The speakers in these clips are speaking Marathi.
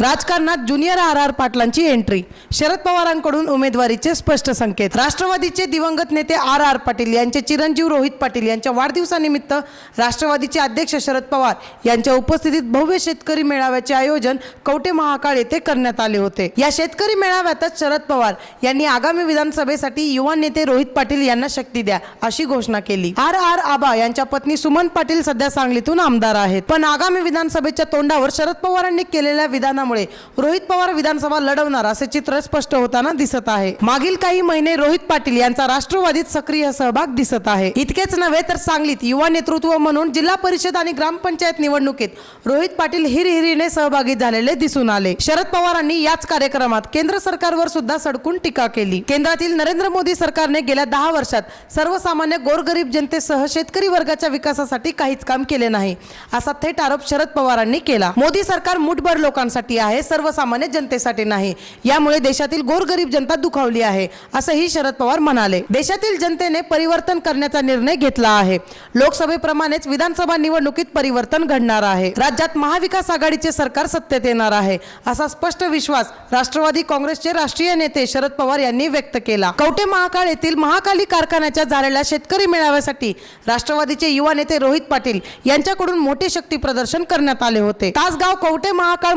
राजकारणात ज्युनियर आर आर पाटलांची एंट्री. शरद पवारांकडून उमेदवारीचे स्पष्ट संकेत. राष्ट्रवादीचे दिवंगत नेते आर आर पाटील यांचे चिरंजीव रोहित पाटील यांच्या वाढदिवसानिमित्त राष्ट्रवादीचे अध्यक्ष शरद पवार यांच्या उपस्थितीत भव्य शेतकरी मेळाव्याचे आयोजन कवटे महाकाळ येथे करण्यात आले होते. या शेतकरी मेळाव्यातच शरद पवार यांनी आगामी विधानसभेसाठी युवा नेते रोहित पाटील यांना शक्ती द्या अशी घोषणा केली. आर आर आबा यांच्या पत्नी सुमन पाटील सध्या सांगलीतून आमदार आहेत. पण आगामी विधानसभेच्या तोंडावर शरद पवारांनी केलेल्या असल्यामुळे रोहित पवार विधानसभा लढवणार असे चित्र स्पष्ट होताना दिसत आहे. मागील काही महिने रोहित पाटील यांचा राष्ट्रवादीत सक्रिय सहभाग दिसत आहे. इतकेच नव्हे तर सांगलीत युवा नेतृत्व म्हणून जिल्हा परिषद आणि ग्रामपंचायत निवडणुकीत रोहित पाटील हिरहिरीने सहभागी झालेले दिसून आले. शरद पवारांनी याच कार्यक्रमात केंद्र सरकारवर सुद्धा सडकून टीका केली. केंद्रातील नरेंद्र मोदी सरकारने गेल्या दहा वर्षात सर्वसामान्य गोरगरीब जनतेसह शेतकरी वर्गाच्या विकासासाठी काहीच काम केले नाही असा थेट आरोप शरद पवारांनी केला. मोदी सरकार मुठभर लोकांसाठी आहे सर्वसामान्य जनतेसाठी नाही. यामुळे देशातील गोरगरीब जनता दुखावली आहे असंही शरद पवार म्हणाले. देशातील जनतेने परिवर्तन करण्याचा निर्णय घेतला आहे. लोकसभेप्रमाणेच विधानसभा निवडणुकीत परिवर्तन घडणार आहे. राज्यात महाविकास आघाडीचे सरकार सत्तेत येणार आहे असा स्पष्ट विश्वास राष्ट्रवादी काँग्रेसचे राष्ट्रीय नेते शरद पवार यांनी व्यक्त केला. कवटे महाकाळ येथील महाकाली कारखान्याच्या झालेल्या शेतकरी मेळाव्यासाठी राष्ट्रवादीचे युवा नेते रोहित पाटील यांच्याकडून मोठे शक्ती प्रदर्शन करण्यात आले होते. तासगाव कवटे महाकाळ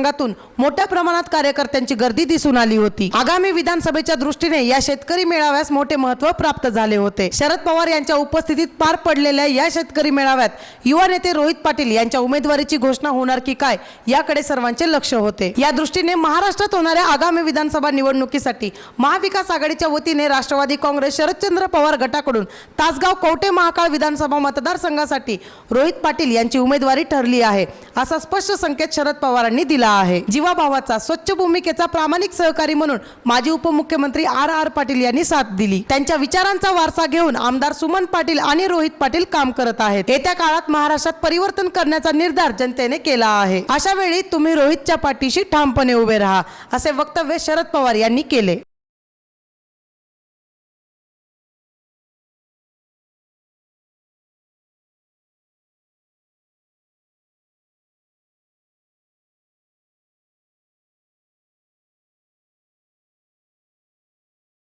मतदारसंघातून मोठ्या प्रमाणात कार्यकर्त्यांची गर्दी दिसून आली होती. आगामी विधानसभेच्या दृष्टीने या शेतकरी मेळाव्यास मोठे महत्त्व प्राप्त झाले होते. शरद पवार यांच्या उपस्थितीत पार पडलेल्या या शेतकरी मेळाव्यात युवा नेते रोहित पाटील यांच्या उमेदवारीची घोषणा होणार की काय याकडे सर्वांचे लक्ष होते. या दृष्टीने महाराष्ट्रात होणाऱ्या आगामी विधानसभा निवडणुकीसाठी महाविकास आघाडीच्या वतीने राष्ट्रवादी काँग्रेस शरदचंद्र पवार गटाकडून तासगाव कवटे महाकाळ विधानसभा मतदारसंघासाठी रोहित पाटील यांची उमेदवारी ठरली आहे असा स्पष्ट संकेत शरद पवारांनी दिला दिला आहे. जीवाभावाचा स्वच्छ भूमिकेचा प्रामाणिक सहकारी म्हणून माजी उपमुख्यमंत्री आर आर पाटील यांनी साथ दिली. त्यांच्या विचारांचा वारसा घेऊन आमदार सुमन पाटील आणि रोहित पाटील काम करत आहेत. येत्या काळात महाराष्ट्रात परिवर्तन करण्याचा निर्धार जनतेने केला आहे. अशा वेळी तुम्ही रोहितच्या पाठीशी ठामपणे उभे राहा असे वक्तव्य शरद पवार यांनी केले.